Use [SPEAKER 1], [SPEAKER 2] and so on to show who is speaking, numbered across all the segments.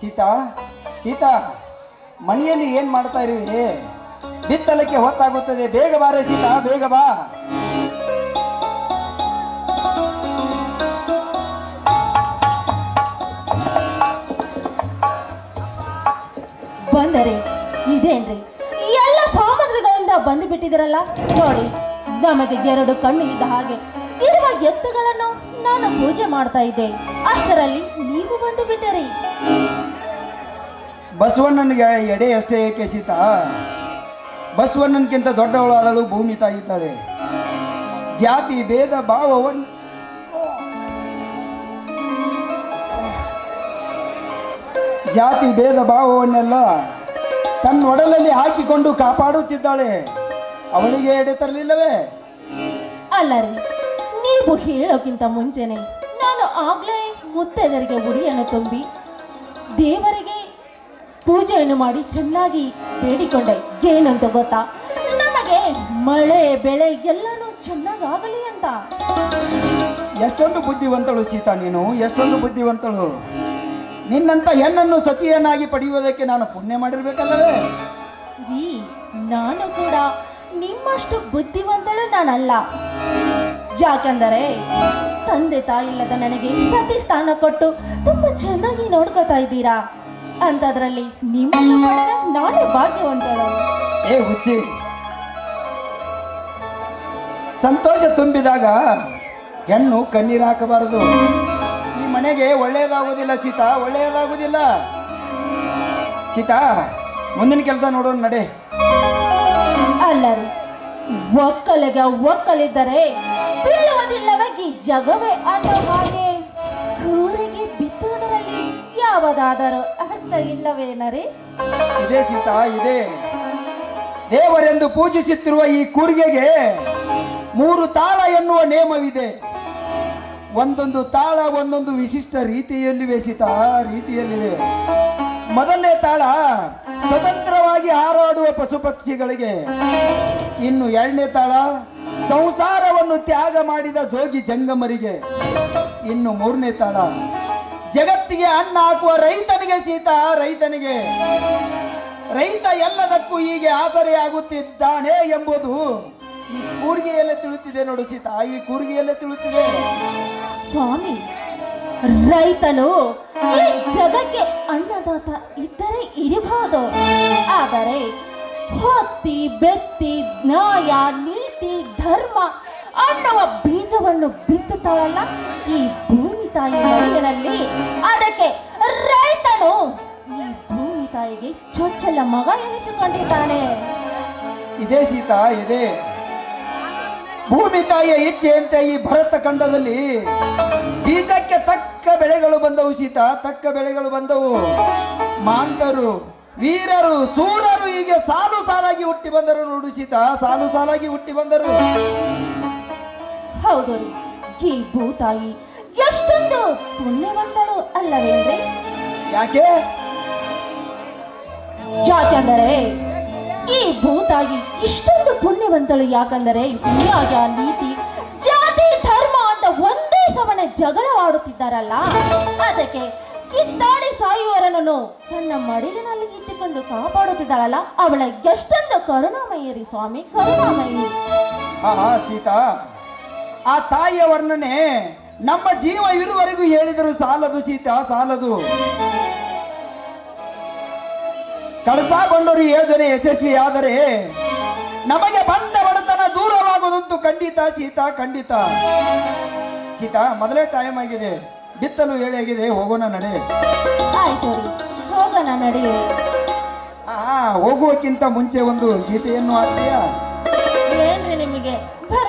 [SPEAKER 1] ಸೀತಾ ಸೀತಾ ಮನೆಯಲ್ಲಿ ಏನ್ ಮಾಡ್ತಾ ಇರುವೆ ಬಿತ್ತಲಕ್ಕೆ ಹೊತ್ತಾಗುತ್ತದೆ. ಬೇಗ ಬಾರೆ ಸೀತಾ, ಬೇಗ ಬಾ.
[SPEAKER 2] ಬಂದರೆ ಇದೇನ್ರಿ? ಎಲ್ಲ ಸಾಮಗ್ರಿಗಳಿಂದ ಬಂದು ಬಿಟ್ಟಿದಿರಲ್ಲ ನೋಡಿ, ನಮಗೆ ಎರಡು ಕಣ್ಣು ಇದ್ದ ಹಾಗೆ ಎತ್ತುಗಳನ್ನು ನಾನು ಪೂಜೆ ಮಾಡ್ತಾ ಇದ್ದೆ. ಅಷ್ಟರಲ್ಲಿ ನೀವು ಬಂದು ಬಿಟ್ಟರಿ.
[SPEAKER 1] ಬಸವಣ್ಣನಿಗೆ ಎಡೆ ಅಷ್ಟೇ ಏಕೆ ಸೀತಾ? ಬಸವಣ್ಣನಕ್ಕಿಂತ ದೊಡ್ಡವಳಾದಳು ಭೂಮಿ ತಾಗಿದ್ದಾಳೆ ಜಾತಿ ಭೇದ ಭಾವವನ್ನು ಜಾತಿ ಭೇದ ಭಾವವನ್ನೆಲ್ಲ ತನ್ನ ಒಡಲಲ್ಲಿ ಹಾಕಿಕೊಂಡು ಕಾಪಾಡುತ್ತಿದ್ದಾಳೆ. ಅವಳಿಗೆ ಎಡೆ ತರಲಿಲ್ಲವೇ?
[SPEAKER 2] ಅಲ್ಲ ರೀ ನೀವು ಹೇಳೋಕ್ಕಿಂತ ಮುಂಚೆನೆ ನಾನು ಆಗ್ಲೇ ಮುತ್ತೈದರಿಗೆ ಉಡಿಯನ್ನು ತುಂಬಿ ದೇವರಿಗೆ ಪೂಜೆಯನ್ನು ಮಾಡಿ ಚೆನ್ನಾಗಿ ಬೇಡಿಕೊಂಡೆ. ಏನಂತ ಗೊತ್ತಾ? ನಮಗೆ ಮಳೆ ಬೆಳೆ ಎಲ್ಲನೂ ಚೆನ್ನಾಗಾಗಲಿ ಅಂತ.
[SPEAKER 1] ಎಷ್ಟೊಂದು ಬುದ್ಧಿವಂತಳು ಸೀತಾ ನೀನು ಎಷ್ಟೊಂದು ಬುದ್ಧಿವಂತಳು. ನಿನ್ನಂತ ಹೆಣ್ಣನ್ನು ಸತಿಯನ್ನಾಗಿ ಪಡೆಯುವುದಕ್ಕೆ ನಾನು ಪುಣ್ಯ ಮಾಡಿರ್ಬೇಕಲ್ಲವೇ?
[SPEAKER 2] ರೀ ನಾನು ಕೂಡ ನಿಮ್ಮಷ್ಟು ಬುದ್ಧಿವಂತಳು ನಾನಲ್ಲ. ಯಾಕೆಂದರೆ ತಂದೆ ತಾಯಿ ಇಲ್ಲದ ನನಗೆ ಸತಿ ಸ್ಥಾನ ಕೊಟ್ಟು ತುಂಬಾ ಚೆನ್ನಾಗಿ ನೋಡ್ಕೋತಾ ಇದ್ದೀರಾ? ಅಂತದ್ರಲ್ಲಿ ನಿಮ್ಮ ನಾನೇ ಭಾಗ್ಯವಂತಳು.
[SPEAKER 1] ಏ ಹುಚ್ಚಿ ಸಂತೋಷ ತುಂಬಿದಾಗ ಹೆಣ್ಣು ಕಣ್ಣೀರು ಹಾಕಬಾರದು. ಈ ಮನೆಗೆ ಒಳ್ಳೆಯದಾಗುವುದಿಲ್ಲ ಸೀತಾ ಒಳ್ಳೆಯದಾಗುವುದಿಲ್ಲ ಸೀತಾ ಮುಂದಿನ ಕೆಲಸ ನೋಡೋಣ ನಡೆ.
[SPEAKER 2] ಅಲ್ಲ ರೀ ಒಕ್ಕಲಿಗ ಒಕ್ಕಲಿದ್ದರೆ ಬೀಳುವುದಿಲ್ಲವಾಗಿ ಜಗವೇ ಅನ್ನೋ ಹಾಗೆ. ಕೂರಿಗೆ ಬಿತ್ತುವುದರಲ್ಲಿ ಯಾವುದಾದರೂ ಅರ್ಥ ಇಲ್ಲವೇನರಿ?
[SPEAKER 1] ಇದೇ ಸೀತ, ಇದೆ. ದೇವರೆಂದು ಪೂಜಿಸುತ್ತಿರುವ ಈ ಕೂರಿಗೆಗೆ ಮೂರು ತಾಳ ಎನ್ನುವ ನೇಮವಿದೆ. ಒಂದೊಂದು ತಾಳ ಒಂದೊಂದು ವಿಶಿಷ್ಟ ರೀತಿಯಲ್ಲಿವೆ ಸೀತಾ ರೀತಿಯಲ್ಲಿವೆ. ಮೊದಲನೇ ತಾಳ ಸ್ವತಂತ್ರವಾಗಿ ಹಾರಾಡುವ ಪಶು ಪಕ್ಷಿಗಳಿಗೆ. ಇನ್ನು ಎರಡನೇ ತಾಳ ಸಂಸಾರವನ್ನು ತ್ಯಾಗ ಮಾಡಿದ ಜೋಗಿ ಜಂಗಮರಿಗೆ. ಇನ್ನು ಮೂರನೇ ತಾಳ ಜಗತ್ತಿಗೆ ಅನ್ನ ಹಾಕುವ ರೈತನಿಗೆ ಸೀತಾ, ರೈತನಿಗೆ. ರೈತ ಎಲ್ಲದಕ್ಕೂ ಹೀಗೆ ಆಸರೆಯಾಗುತ್ತಿದ್ದಾನೆ ಎಂಬುದು ಈ ಕೂರ್ಗೆಯಲ್ಲೇ ತಿಳುತ್ತಿದೆ ನೋಡು ಸೀತಾ, ಈ ಕೂರ್ಗೆಯಲ್ಲೇ ತಿಳುತ್ತಿದೆ
[SPEAKER 2] ಸ್ವಾಮಿ ರೈತನು ಈ ಜಗಕ್ಕೆ ಅನ್ನದಾತ ಇದ್ದರೆ ಇರಬಹುದು. ಆದರೆ ಹೊತ್ತಿ, ಬೆತ್ತಿ, ನ್ಯಾಯ, ನೀತಿ, ಧರ್ಮ ಅನ್ನುವ ಬೀಜವನ್ನು ಬಿತ್ತುತ್ತಾಳಲ್ಲ? ಈ ಭೂಮಿ ತಾಯಿ ಮನೆಯಲ್ಲಿ ಅದಕ್ಕೆ ರೈತನು ಈ ಭೂಮಿ ತಾಯಿಗೆ ಚೊಚ್ಚಲ ಮಗ ಎನಿಸಿಕೊಂಡಿದ್ದಾನೆ.
[SPEAKER 1] ಇದೇ ಸೀತಾ, ಇದೆ. ಭೂಮಿ ತಾಯಿಯ ಇಚ್ಛೆಯಂತೆ ಈ ಭರತ ಖಂಡದಲ್ಲಿ ಬೀಜಕ್ಕೆ ತಕ್ಕ ಬೆಳೆಗಳು ಬಂದವು ಸೀತ ತಕ್ಕ ಬೆಳೆಗಳು ಬಂದವು. ಮಾಂತರು ವೀರರು ಸೂರರು ಹೀಗೆ ಸಾಲು ಸಾಲಾಗಿ ಹುಟ್ಟಿ ಬಂದರು ನೋಡು ಸೀತಾ ಸಾಲು ಸಾಲಾಗಿ ಹುಟ್ಟಿ ಬಂದರು.
[SPEAKER 2] ಹೌದು ಈ ಭೂತಾಯಿ ಎಷ್ಟೊಂದು ಪುಣ್ಯವಂತಳು ಅಲ್ಲವೇ
[SPEAKER 1] ಯಾಕೆ?
[SPEAKER 2] ಯಾಕೆಂದರೆ ಈ ಭೂತಾಯಿ ಇಷ್ಟೊಂದು ಪುಣ್ಯವಂತಳು ಯಾಕಂದರೆ ನ್ಯಾಯ, ನೀತಿ, ಜಾತಿ, ಧರ್ಮ ಅಂತ ಒಂದೇ ಸಮನೆ ಜಗಳವಾಡುತ್ತಿದ್ದಾರಲ್ಲ. ಅದಕ್ಕೆ ಕಿತ್ತಾಡಿ ಸಾಯುವರನನು ತನ್ನ ಮಡಿಲಿನಲ್ಲಿ ಇಟ್ಟುಕೊಂಡು ಕಾಪಾಡುತ್ತಿದ್ದಾಳಲ್ಲ. ಅವಳ ಎಷ್ಟೊಂದು ಕರುಣಾಮಯ್ಯರಿ ಸ್ವಾಮಿ, ಕರುಣಾಮಯಿ.
[SPEAKER 1] ಆ ಸೀತಾ, ಆ ತಾಯಿಯ ವರ್ಣನೆ ನಮ್ಮ ಜೀವ ಇರುವರೆಗೂ ಹೇಳಿದರು ಸಾಲದು ಸೀತಾ, ಸಾಲದು. ಕಳಸಾ ಬಂಡೂರಿ ಯೋಜನೆ ಯಶಸ್ವಿಯಾದರೆ ನಮಗೆ ಬಂದ ಬಡತನ ದೂರವಾಗುವುದಂತೂ ಖಂಡಿತ ಸೀತಾ ಖಂಡಿತ. ಸೀತಾ ಮೊದಲೇ ಟೈಮ್ ಆಗಿದೆ. ಬಿತ್ತಲು ಹೇಳಿ ಆಗಿದೆ ಹೋಗೋಣ ನಡೆ.
[SPEAKER 2] ಆಯ್ತು ಹೋಗೋಣ ನಡೆ.
[SPEAKER 1] ಆ ಹೋಗುವಕ್ಕಿಂತ ಮುಂಚೆ ಒಂದು ಗೀತೆಯನ್ನು ಹಾಡ್ತೀಯಾ
[SPEAKER 2] ಏನ್ರಿ ನಿಮಗೆ? ಬರ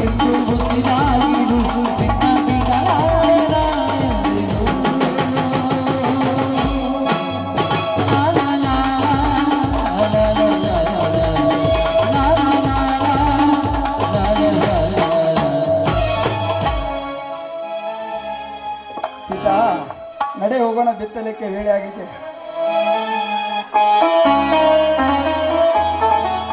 [SPEAKER 3] Thank you.